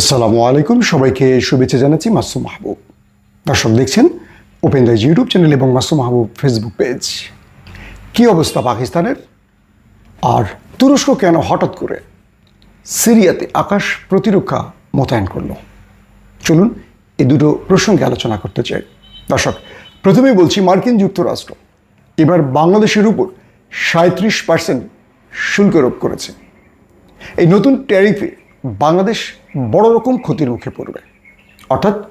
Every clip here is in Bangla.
আসসালামু আলাইকুম। সবাইকে শুভেচ্ছা জানাচ্ছি মাসুম মাহবুব। দর্শক দেখছেন ওপেন ইউটিউব চ্যানেল এবং মাসুম মাহবুব ফেসবুক পেজ কী অবস্থা পাকিস্তানের? আর তুরস্ক কেন হঠাৎ করে সিরিয়াতে আকাশ প্রতিরক্ষা মোতায়েন করল? চলুন এই দুটো প্রসঙ্গে আলোচনা করতে চাই। দর্শক, প্রথমেই বলছি মার্কিন যুক্তরাষ্ট্র এবার বাংলাদেশের উপর সাঁত্রিশ পার্সেন্ট শুল্ক আরোপ করেছে। এই নতুন ট্যারিফে বাংলাদেশ বড় রকম ক্ষতির মুখে পড়বে। অর্থাৎ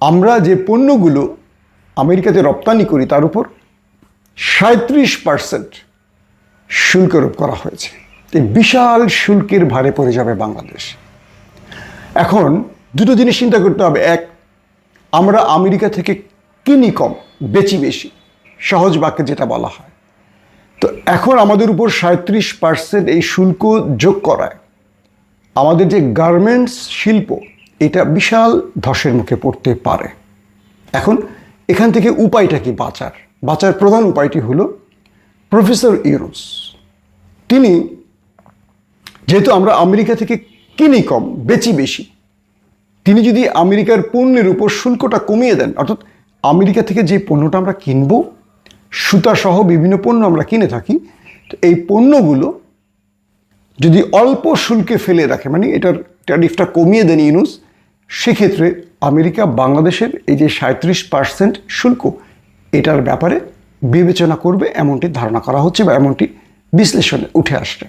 আমরা যে পণ্যগুলো আমেরিকাতে রপ্তানি করি তার উপর সাঁত্রিশ পার্সেন্ট শুল্ক করা হয়েছে। এই বিশাল শুল্কের ভারে পড়ে যাবে বাংলাদেশ। এখন দুটো জিনিস চিন্তা করতে হবে। এক, আমরা আমেরিকা থেকে কিনি কম, বেচি বেশি, সহজ বাক্যে যেটা বলা হয়। তো এখন আমাদের উপর সাঁত্রিশ পার্সেন্ট এই শুল্ক যোগ করায়। আমাদের যে গার্মেন্টস শিল্প, এটা বিশাল ধসের মুখে পড়তে পারে। এখন এখান থেকে উপায়টা কি বাঁচার? বাঁচার প্রধান উপায়টি হলো প্রফেসর ইউরোস তিনি যেহেতু আমরা আমেরিকা থেকে কিনি কম, বেচি বেশি, তিনি যদি আমেরিকার পণ্যের উপর শুল্কটা কমিয়ে দেন, অর্থাৎ আমেরিকা থেকে যে পণ্যটা আমরা কিনবো সুতা সহ বিভিন্ন পণ্য আমরা কিনে থাকি, তো এই পণ্যগুলো যদি অল্প শুল্কে ফেলে রাখে মানে এটার ট্যারিফটা কমিয়ে দেন ইউনুস, সেক্ষেত্রে আমেরিকা, বাংলাদেশের এই যে সাঁত্রিশ পার্সেন্ট শুল্ক, এটার ব্যাপারে বিবেচনা করবে, এমনটি ধারণা করা হচ্ছে বা এমনটি বিশ্লেষণে উঠে আসছে।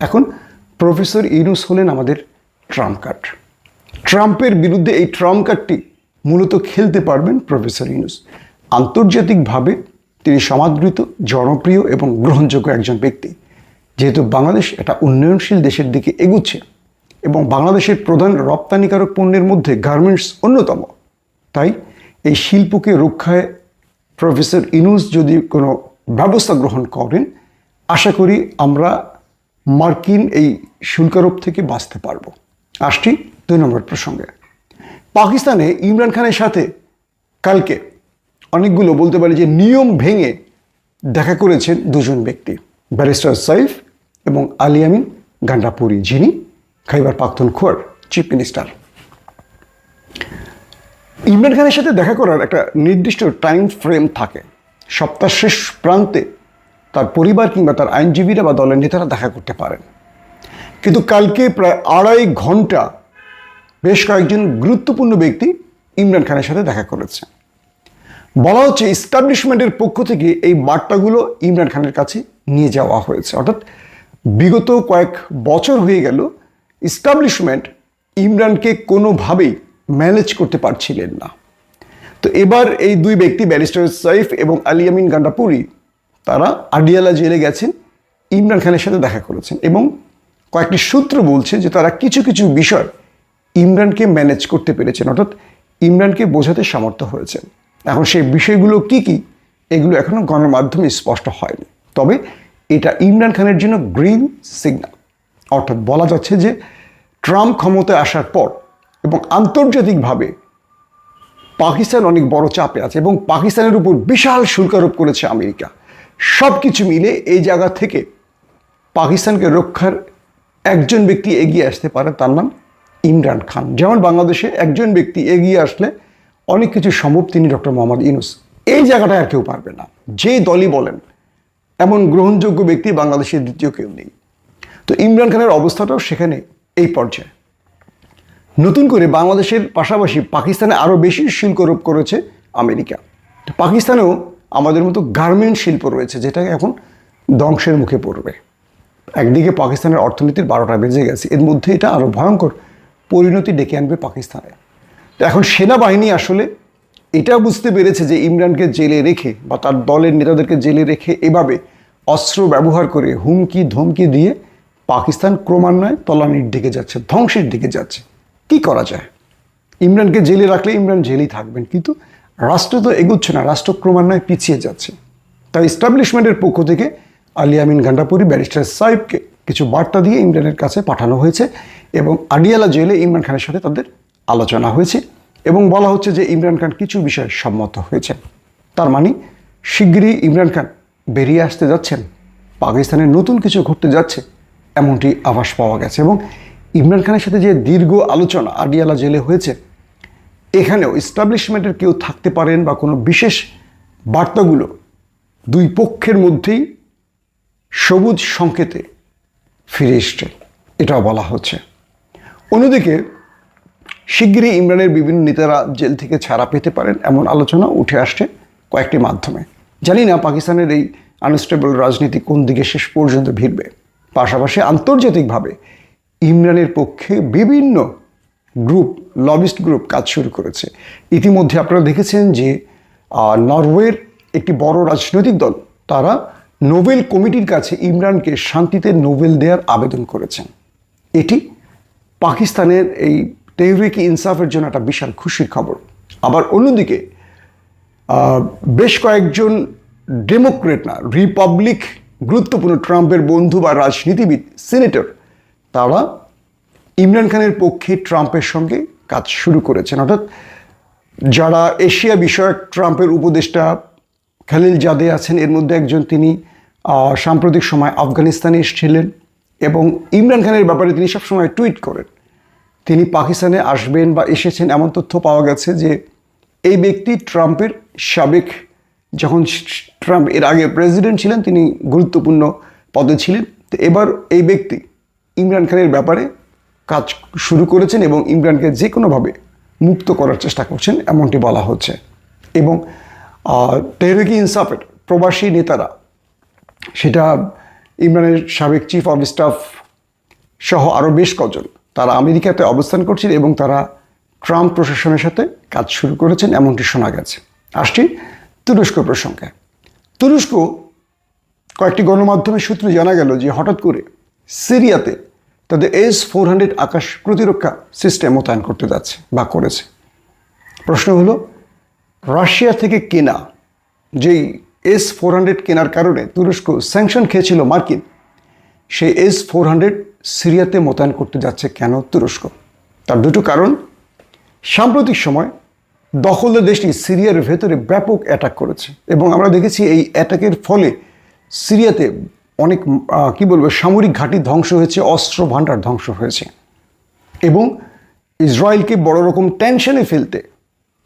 এখন প্রফেসর ইউনুস হলেন আমাদের ট্রাম্প কার্ড। ট্রাম্পের বিরুদ্ধে এই ট্রাম্প কার্ডটি মূলত খেলতে পারবেন প্রফেসর ইউনুস। আন্তর্জাতিকভাবে তিনি সমাদৃত, জনপ্রিয় এবং গ্রহণযোগ্য একজন ব্যক্তি। যেহেতু বাংলাদেশ একটা উন্নয়নশীল দেশের দিকে এগুচ্ছে এবং বাংলাদেশের প্রধান রপ্তানিকারক পণ্যের মধ্যে গার্মেন্টস অন্যতম, তাই এই শিল্পকে রক্ষায় প্রফেসর ইনুস যদি কোনো ব্যবস্থা গ্রহণ করেন, আশা করি আমরা মার্কিন এই শুল্কারোপ থেকে বাঁচতে পারব। আসছি দুই নম্বর প্রসঙ্গে। পাকিস্তানে ইমরান খানের সাথে কালকে অনেকগুলো বলতে পারি যে নিয়ম ভেঙে দেখা করেছেন দুজন ব্যক্তি। ব্যারিস্টার সাইফ এবং আলিয়ামিন গান্ডাপুরি, যিনি খাইবার পাখতুনখোয়ার চিফ মিনিস্টার। ইমরান খানের সাথে দেখা করার একটা নির্দিষ্ট টাইম ফ্রেম থাকে। সপ্তাহ শেষ প্রান্তে তার পরিবার কিংবা তার আইনজীবীরা বা দলের নেতারা দেখা করতে পারেন। কিন্তু কালকে প্রায় আড়াই ঘণ্টা বেশ কয়েকজন গুরুত্বপূর্ণ ব্যক্তি ইমরান খানের সাথে দেখা করেছে বলা হচ্ছে ইস্টাবলিশমেন্টের পক্ষ থেকে এই বার্তাগুলো ইমরান খানের কাছে নিয়ে যাওয়া হয়েছে। অর্থাৎ বিগত কয়েক বছর হয়ে গেল ইস্টাবলিশমেন্ট ইমরানকে কোনোভাবেই ম্যানেজ করতে পারছিলেন না। তো এবার এই দুই ব্যক্তি, ব্যারিস্টার সাইফ এবং আলিয়ামিন গান্ডাপুরি, তারা আডিয়ালা জেলে গেছেন, ইমরান খানের সাথে দেখা করেছেন এবং কয়েকটি সূত্র বলছে যে তারা কিছু কিছু বিষয় ইমরানকে ম্যানেজ করতে পেরেছেন, অর্থাৎ ইমরানকে বোঝাতে সামর্থ্য হয়েছেন। এখন সেই বিষয়গুলো কি কি, এগুলো এখনও গণমাধ্যমে স্পষ্ট হয়নি। তবে এটা ইমরান খানের জন্য গ্রিন সিগন্যাল অর্থাৎ বলা যাচ্ছে যে ট্রাম্প ক্ষমতায় আসার পর এবং আন্তর্জাতিকভাবে পাকিস্তান অনেক বড় চাপে আছে এবং পাকিস্তানের উপর বিশাল শুল্ক আরোপ করেছে আমেরিকা। সব কিছু মিলে এই জায়গা থেকে পাকিস্তানকে রক্ষার একজন ব্যক্তি এগিয়ে আসতে পারে তার নাম ইমরান খান। যেমন বাংলাদেশে একজন ব্যক্তি এগিয়ে আসলে অনেক কিছু সম্ভব তিনি ডক্টর মোহাম্মদ ইউনুস। এই জায়গাটায় আর কেউ পারবে না। যে দলই বলেন এমন গ্রহণযোগ্য ব্যক্তি বাংলাদেশের দ্বিতীয় কেউ নেই। তো ইমরান খানের অবস্থাটাও সেখানে এই পর্যায়ে। নতুন করে বাংলাদেশের পাশাপাশি পাকিস্তানে আরও বেশি শুল্ক আরোপ করেছে আমেরিকা। পাকিস্তানেও আমাদের মতো গার্মেন্ট শিল্প রয়েছে যেটা এখন ধ্বংসের মুখে পড়বে। একদিকে পাকিস্তানের অর্থনীতির বারোটা বেজে গেছে, এর মধ্যে এটা আরও ভয়ঙ্কর পরিণতি ডেকে আনবে পাকিস্তানে। তো এখন সেনাবাহিনী আসলে এটা বুঝতে পেরেছে যে ইমরানকে জেলে রেখে বা তার দলের নেতাদেরকে জেলে রেখে এভাবে অস্ত্র ব্যবহার করে হুমকি ধমকি দিয়ে পাকিস্তান ক্রমান্বয়ে তলানির দিকে যাচ্ছে, ধ্বংসের দিকে যাচ্ছে। কি করা যায়? ইমরানকে জেলে রাখলে ইমরান জেলেই থাকবেন, কিন্তু রাষ্ট্র তো এগুচ্ছে না, রাষ্ট্র ক্রমান্বয়ে পিছিয়ে যাচ্ছে। তাই ইস্টাবলিশমেন্টের পক্ষ থেকে আলিয়ামিন গান্ডাপুরি ব্যারিস্টার সাহেবকে কিছু বার্তা দিয়ে ইমরানের কাছে পাঠানো হয়েছে এবং আডিয়ালা জেলে ইমরান খানের সাথে তাদের আলোচনা হয়েছে। এবং বলা হচ্ছে যে ইমরান খান কিছু বিষয়ে সম্মত হয়েছেন। তার মানে শিগগিরই ইমরান খান বেরিয়ে আসতে যাচ্ছেন। পাকিস্তানের নতুন কিছু ঘটতে যাচ্ছে, এমনটি আভাস পাওয়া গেছে এবং ইমরান খানের সাথে যে দীর্ঘ আলোচনা আডিয়ালা জেলে হয়েছে, এখানেও ইস্টাবলিশমেন্টের কেউ থাকতে পারেন বা কোনো বিশেষ বার্তাগুলো দুই পক্ষের মধ্যেই সবুজ সংকেতে ফিরে এসছে, এটাও বলা হচ্ছে। অন্যদিকে শিগগিরই ইমরানের বিভিন্ন নেতারা জেল থেকে ছাড়া পেতে পারেন এমন আলোচনা উঠে আসছে কয়েকটি মাধ্যমে। জানি না পাকিস্তানের এই আনস্টেবল রাজনীতি কোন দিকে শেষ পর্যন্ত ভিড়বে। পাশাপাশি আন্তর্জাতিকভাবে ইমরানের পক্ষে বিভিন্ন গ্রুপ লবিস্ট গ্রুপ কাজ শুরু করেছে। ইতিমধ্যে আপনারা দেখেছেন যে নরওয়ের একটি বড় রাজনৈতিক দল, তারা নোবেল কমিটির কাছে ইমরানকে শান্তিতে নোবেল দেওয়ার আবেদন করেছেন। এটি পাকিস্তানের এই তেহরিক ইনসাফের জন্য একটা বিশাল খুশির খবর। আবার অন্যদিকে বেশ কয়েকজন ডেমোক্রেট না, রিপাবলিক, গুরুত্বপূর্ণ ট্রাম্পের বন্ধু বা রাজনীতিবিদ, সিনেটর, তারা ইমরান খানের পক্ষে ট্রাম্পের সঙ্গে কাজ শুরু করেছেন। অর্থাৎ যারা এশিয়া বিষয়ক ট্রাম্পের উপদেষ্টা খালিল জাদে আছেন, এর মধ্যে একজন তিনি সাম্প্রতিক সময় আফগানিস্তানে এসেছিলেন এবং ইমরান খানের ব্যাপারে তিনি সবসময় টুইট করেন। তিনি পাকিস্তানে আসবেন বা এসেছেন, এমন তথ্য পাওয়া গেছে যে এই ব্যক্তি ট্রাম্পের সাবেক, যখন ট্রাম্প এর আগে প্রেসিডেন্ট ছিলেন, তিনি গুরুত্বপূর্ণ পদে ছিলেন। তো এবার এই ব্যক্তি ইমরান খানের ব্যাপারে কাজ শুরু করেছেন এবং ইমরানকে যে কোনোভাবে মুক্ত করার চেষ্টা করছেন, এমনটি বলা হচ্ছে। এবং তেহরিকি ইনসাফের প্রবাসী নেতারা, সেটা ইমরানের সাবেক চিফ অফ স্টাফ সহ আরও বেশ কজন তারা আমেরিকাতে অবস্থান করছেন এবং তারা ট্রাম্প প্রশাসনের সাথে কাজ শুরু করেছেন, এমনটি শোনা গেছে। আসছি তুরস্ক প্রসঙ্গে। তুরস্ক কয়েকটি গণমাধ্যমের সূত্রে জানা গেল যে হঠাৎ করে সিরিয়াতে তাদের এস ফোর হান্ড্রেড আকাশ প্রতিরক্ষা সিস্টেম মোতায়েন করতে যাচ্ছে বা করেছে। প্রশ্ন হলো, রাশিয়া থেকে কেনা যেই এস ফোর হান্ড্রেড কেনার কারণে তুরস্ক স্যাংশন খেয়েছিল মার্কিন, সেই এস ফোর হান্ড্রেড সিরিয়াতে মোতায়েন করতে যাচ্ছে কেন তুরস্ক? তার দুটো কারণ। সাম্প্রতিক সময় দখলদার দেশটি সিরিয়ার ভেতরে ব্যাপক অ্যাটাক করেছে এবং আমরা দেখেছি এই অ্যাটাকের ফলে সিরিয়াতে অনেক কি বলব, সামরিক ঘাঁটি ধ্বংস হয়েছে, অস্ত্র ভাণ্ডার ধ্বংস হয়েছে। এবং ইসরায়েলকে বড় রকম টেনশনে ফেলতে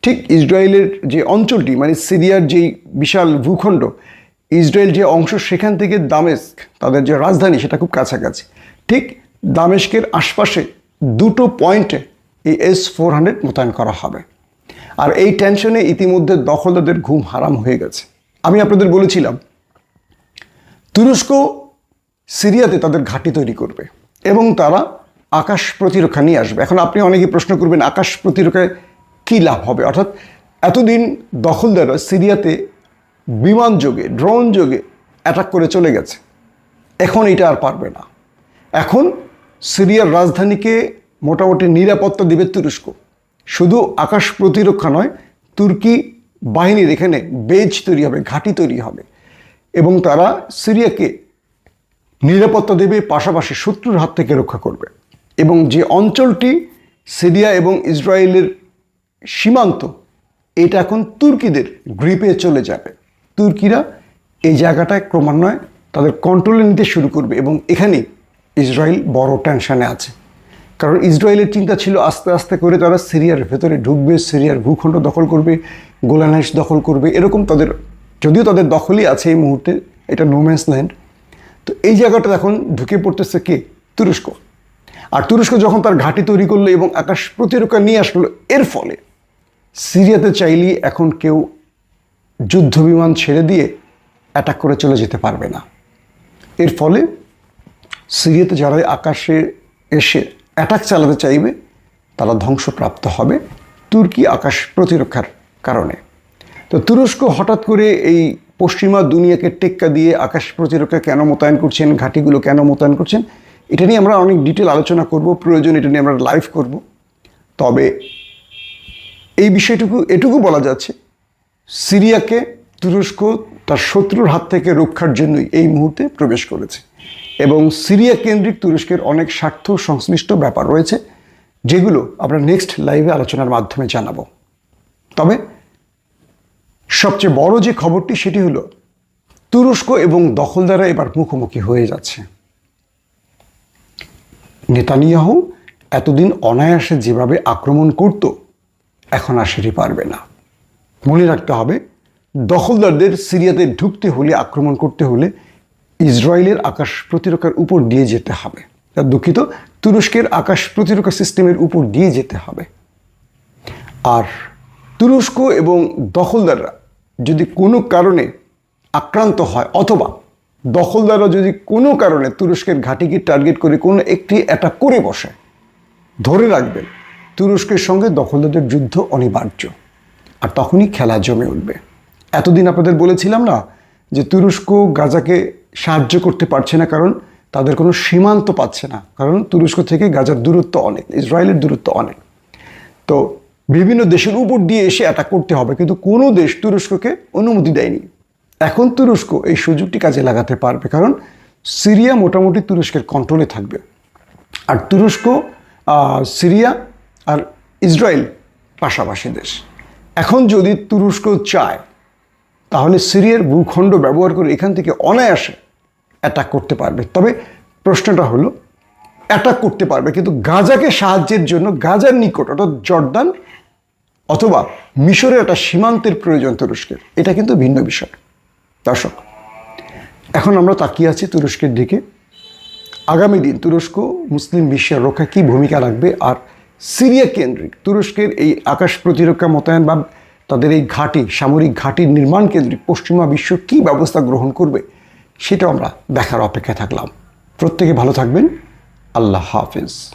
ঠিক ইসরায়েলের যে অঞ্চলটি মানে সিরিয়ার যেই বিশাল ভূখণ্ড, ইসরায়েল যে অংশ সেখান থেকে দামেস্ক, তাদের যে রাজধানী, সেটা খুব কাছাকাছি। ঠিক দামেস্কের আশপাশে দুটো পয়েন্টে এই এস ফোর হান্ড্রেড মোতায়েন করা হবে। আর এই টেনশনে ইতিমধ্যে দখলদারদের ঘুম হারাম হয়ে গেছে। আমি আপনাদের বলেছিলাম, তুরস্ক সিরিয়াতে তাদের ঘাঁটি তৈরি করবে এবং তারা আকাশ প্রতিরক্ষা নিয়ে আসবে। এখন আপনি অনেকে প্রশ্ন করবেন, আকাশ প্রতিরক্ষায় কী লাভ হবে? অর্থাৎ এতদিন দখলদাররা সিরিয়াতে বিমান যোগে ড্রোন যোগে অ্যাটাক করে চলে গেছে। এখন এটা আর পারবে না। এখন সিরিয়ার রাজধানীকে মোটামুটি নিরাপত্তা দেবে তুরস্ক। শুধু আকাশ প্রতিরক্ষা নয়, তুর্কি বাহিনীর এখানে বেজ তৈরি হবে, ঘাঁটি তৈরি হবে। এবং তারা সিরিয়াকে নিরাপত্তা দেবে, পাশাপাশি শত্রুর হাত থেকে রক্ষা করবে। এবং যে অঞ্চলটি সিরিয়া এবং ইসরায়েলের সীমান্ত, এটা এখন তুর্কিদের গ্রিপে চলে যাবে। তুর্কিরা এই জায়গাটায় ক্রমান্বয়ে তাদের কন্ট্রোলে নিতে শুরু করবে এবং এখানে ইসরায়েল বড় টেনশানে আছে। কারণ ইসরায়েলের চিন্তা ছিল আস্তে আস্তে করে তারা সিরিয়ার ভেতরে ঢুকবে, সিরিয়ার ভূখণ্ড দখল করবে, গোলানাইশ দখল করবে, এরকম তাদের যদিও তাদের দখলই আছে এই মুহূর্তে, এটা নোম্যান্স ল্যান্ড তো এই জায়গাটা এখন ঢুকে পড়তেছে কে? তুরস্ক। আর তুরস্ক যখন তার ঘাঁটি তৈরি করল এবং আকাশ প্রতিরক্ষা নিয়ে আসলো, এর ফলে সিরিয়াতে চাইলেই এখন কেউ যুদ্ধ বিমান ছেড়ে দিয়ে অ্যাটাক করে চলে যেতে পারবে না। এর ফলে সিরিয়াতে যারা আকাশে এসে অ্যাটাক চালাতে চাইবে, তারা ধ্বংসপ্রাপ্ত হবে তুর্কি আকাশ প্রতিরক্ষার কারণে। তো তুরস্ক হঠাৎ করে এই পশ্চিমা দুনিয়াকে টেক্কা দিয়ে আকাশ প্রতিরক্ষা কেন মোতায়েন করছেন, ঘাঁটিগুলো কেন মোতায়েন করছেন, এটা নিয়ে আমরা অনেক ডিটেল আলোচনা করব, প্রয়োজন এটা নিয়ে আমরা লাইভ করব। তবে এই বিষয়টুকু, এটুকু বলা যাচ্ছে, সিরিয়াকে তুরস্ক তার শত্রুর হাত থেকে রক্ষার জন্যই এই মুহূর্তে প্রবেশ করেছে। এবং সিরিয়া কেন্দ্রিক তুরস্কের অনেক স্বার্থ সংশ্লিষ্ট ব্যাপার রয়েছে, যেগুলো আমরা নেক্সট লাইভে আলোচনার মাধ্যমে জানাব। তবে সবচেয়ে বড় যে খবরটি, সেটি হলো তুরস্ক এবং দখলদাররা এবার মুখোমুখি হয়ে যাচ্ছে। নেতানিয়াহু এতদিন অনায়াসে যেভাবে আক্রমণ করত, এখন আর সেটি পারবে না। মনে রাখতে হবে, দখলদারদের সিরিয়াতে ঢুকতে হলে, আক্রমণ করতে হলে ইসরায়েলের আকাশ প্রতিরক্ষার উপর দিয়ে যেতে হবে। দুঃখিত, তুরস্কের আকাশ প্রতিরক্ষা সিস্টেমের উপর দিয়ে যেতে হবে। আর তুরস্ক এবং দখলদাররা যদি কোনো কারণে আক্রান্ত হয় অথবা দখলদাররা যদি কোনো কারণে তুরস্কের ঘাঁটিকে টার্গেট করে কোনো একটি অ্যাটাক করে বসে, ধরে রাখবেন, তুরস্কের সঙ্গে দখলদারদের যুদ্ধ অনিবার্য। আর তখনই খেলা জমে উঠবে। এতদিন আপনাদের বলেছিলাম না যে তুরস্ক গাজাকে সাহায্য করতে পারছে না, কারণ তাদের কোনো সীমান্ত পাচ্ছে না। কারণ তুরস্ক থেকে গাজার দূরত্ব অনেক, ইসরায়েলের দূরত্ব অনেক। তো বিভিন্ন দেশের উপর দিয়ে এসে অ্যাটাক করতে হবে, কিন্তু কোনো দেশ তুরস্ককে অনুমতি দেয়নি। এখন তুরস্ক এই সুযোগটি কাজে লাগাতে পারবে, কারণ সিরিয়া মোটামুটি তুরস্কের কন্ট্রোলে থাকবে। আর তুরস্ক সিরিয়া আর ইসরায়েল পাশাপাশি দেশ। এখন যদি তুরস্ক চায়, তাহলে সিরিয়ার ভূখণ্ড ব্যবহার করে এখান থেকে অনায়াসে অ্যাটাক করতে পারবে। তবে প্রশ্নটা হলো অ্যাটাক করতে পারবে, কিন্তু গাজাকে সাহায্যের জন্য গাজার নিকট অর্থাৎ জর্দান অথবা মিশরের একটা সীমান্তের প্রয়োজন তুরস্কের। এটা কিন্তু ভিন্ন বিষয়। দর্শক, এখন আমরা তাকিয়ে আছি তুরস্কের দিকে। আগামী দিন তুরস্ক, মুসলিম বিশ্বের রক্ষায় কী ভূমিকা রাখবে আর সিরিয়া কেন্দ্রিক, তুরস্কের এই আকাশ প্রতিরক্ষা মোতায়েন বা তাদের এই ঘাঁটি, সামরিক ঘাঁটির নির্মাণ কেন্দ্রিক পশ্চিমা বিশ্ব কী ব্যবস্থা গ্রহণ করবে? সেটাও আমরা দেখার অপেক্ষায় থাকলাম। প্রত্যেকে ভালো থাকবেন। আল্লাহ হাফিজ।